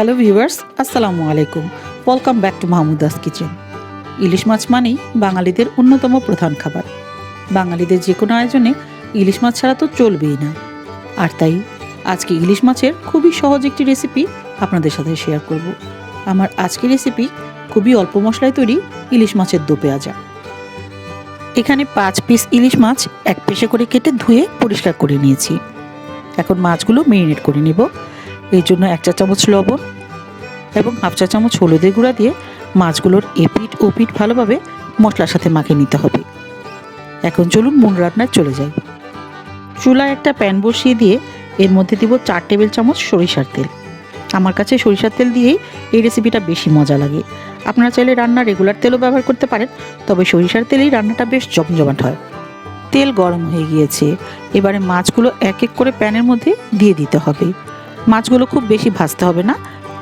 Hello viewers, আসসালামু আলাইকুম। Welcome back to Mahmuda's kitchen ইলিশ মাছ মানেই বাঙালিদের অন্যতম প্রধান খাবার। বাঙালিদের যে কোনো আয়োজনে ইলিশ মাছ ছাড়া তো চলবেই না। আর তাই আজকে ইলিশ মাছের খুবই সহজ একটি রেসিপি আপনাদের সাথে শেয়ার করব। আমার আজকের রেসিপি খুবই অল্প মশলায় তৈরি ইলিশ মাছের দো পেঁয়াজা। এখানে পাঁচ পিস ইলিশ মাছ এক পেশে করে কেটে ধুয়ে পরিষ্কার করে নিয়েছি। এখন মাছগুলো মেরিনেট করে নেব। এর জন্য এক চা চামচ লবণ এবং হাফ চা চামচ হলুদের গুঁড়া দিয়ে মাছগুলোর এপিট ও পিঠ ভালোভাবে মশলার সাথে মাখিয়ে নিতে হবে। এখন চলুন মূল রান্নায় চলে যাই। চুলায় একটা প্যান বসিয়ে দিয়ে এর মধ্যে দিব চার টেবিল চামচ সরিষার তেল। আমার কাছে সরিষার তেল দিয়েই এই রেসিপিটা বেশি মজা লাগে। আপনারা চাইলে রান্না রেগুলার তেলও ব্যবহার করতে পারেন, তবে সরিষার তেলেই রান্নাটা বেশ জমজমাট হয়। তেল গরম হয়ে গিয়েছে। এবারে মাছগুলো এক এক করে প্যানের মধ্যে দিয়ে দিতে হবে। মাছগুলো খুব বেশি ভাজতে হবে না।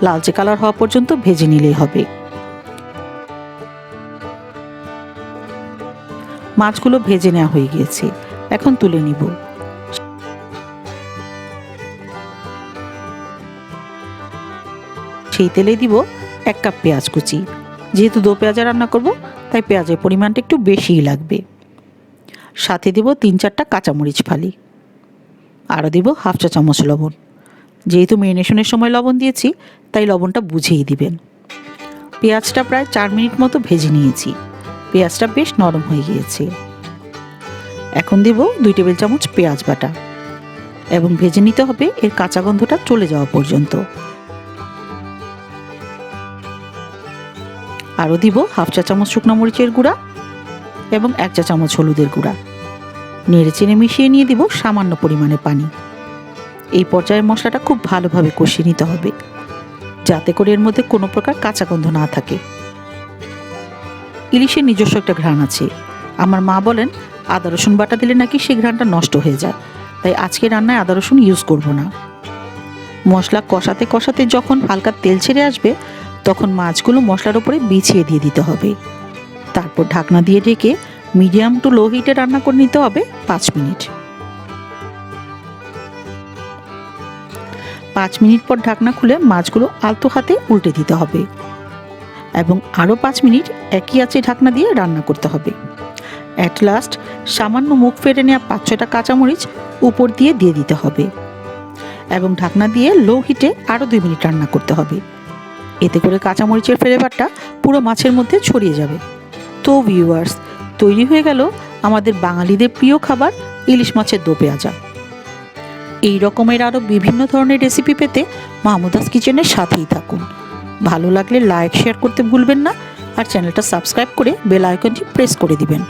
লালচে কালার হওয়া পর্যন্ত ভেজে নিলেই হবে। মাছগুলো ভেজে নেওয়া হয়ে গিয়েছে। এখন তুলে নিব। সেই তেলে দিব এক কাপ পেঁয়াজ কুচি। যেহেতু দো পেঁয়াজা রান্না করব, তাই পেঁয়াজের পরিমাণটা একটু বেশিই লাগবে। সাথে দিব তিন চারটা কাঁচামরিচ ফালি। আরও দিব হাফ চা চামচ লবণ। যেহেতু মেরিনেশনের সময় লবণ দিয়েছি, তাই লবণটা বুঝেই দিবেন। পেঁয়াজটা প্রায় চার মিনিট মতো ভেজে নিয়েছি। পেঁয়াজটা বেশ নরম হয়ে গিয়েছে। এখন দেব দুই টেবিল চামচ পেঁয়াজ বাটা। এবং ভেজে নিতে হবে, এর কাঁচা গন্ধটা চলে যাওয়া পর্যন্ত। আরও দিব হাফ চা চামচ শুকনো মরিচের গুঁড়া এবং এক চা চামচ হলুদের গুঁড়া। নেড়ে চেড়ে মিশিয়ে নিয়ে দিব সামান্য পরিমাণে পানি। এই পর্যায়ে মশলাটা খুব ভালোভাবে কষিয়ে নিতে হবে, যাতে করে এর মধ্যে কোনো প্রকার কাঁচা গন্ধ না থাকে। ইলিশের নিজস্ব একটা ঘ্রাণ আছে। আমার মা বলেন, আদা, রসুন বাটা দিলে নাকি সেই ঘ্রাণটা নষ্ট হয়ে যায়। তাই আজকে রান্নায় আদা, রসুন ইউজ করব না। মশলা কষাতে কষাতে যখন হালকা তেল ছেড়ে আসবে, তখন মাছগুলো মশলার উপরে বিছিয়ে দিয়ে দিতে হবে। তারপর ঢাকনা দিয়ে ঢেকে মিডিয়াম টু লো হিটে রান্না করে নিতে হবে পাঁচ মিনিট। পাঁচ মিনিট পর ঢাকনা খুলে মাছগুলো আলতো হাতে উল্টে দিতে হবে। এবং আরও পাঁচ মিনিট একই আছে ঢাকনা দিয়ে রান্না করতে হবে। অ্যাট লাস্ট সামান্য মুখ ফেটে নেওয়া পাঁচ ছটা কাঁচামরিচ উপর দিয়ে দিয়ে দিতে হবে। এবং ঢাকনা দিয়ে লো হিটে আরও দুই মিনিট রান্না করতে হবে। এতে করে কাঁচামরিচের ফ্লেভারটা পুরো মাছের মধ্যে ছড়িয়ে যাবে। তো ভিউয়ার্স তৈরি হয়ে গেল আমাদের বাঙালিদের প্রিয় খাবার ইলিশ মাছের দো পেঁয়াজা এই রকমের আরও বিভিন্ন ধরনের রেসিপি পেতে মাহমুদাস কিচেনের সাথেই থাকুন। ভালো লাগলে লাইক শেয়ার করতে ভুলবেন না আর চ্যানেলটা সাবস্ক্রাইব করে বেল আইকনটি প্রেস করে দিবেন।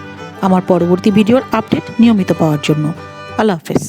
আমার পরবর্তী ভিডিওর আপডেট নিয়মিত পাওয়ার জন্য। আল্লাহ হাফেজ।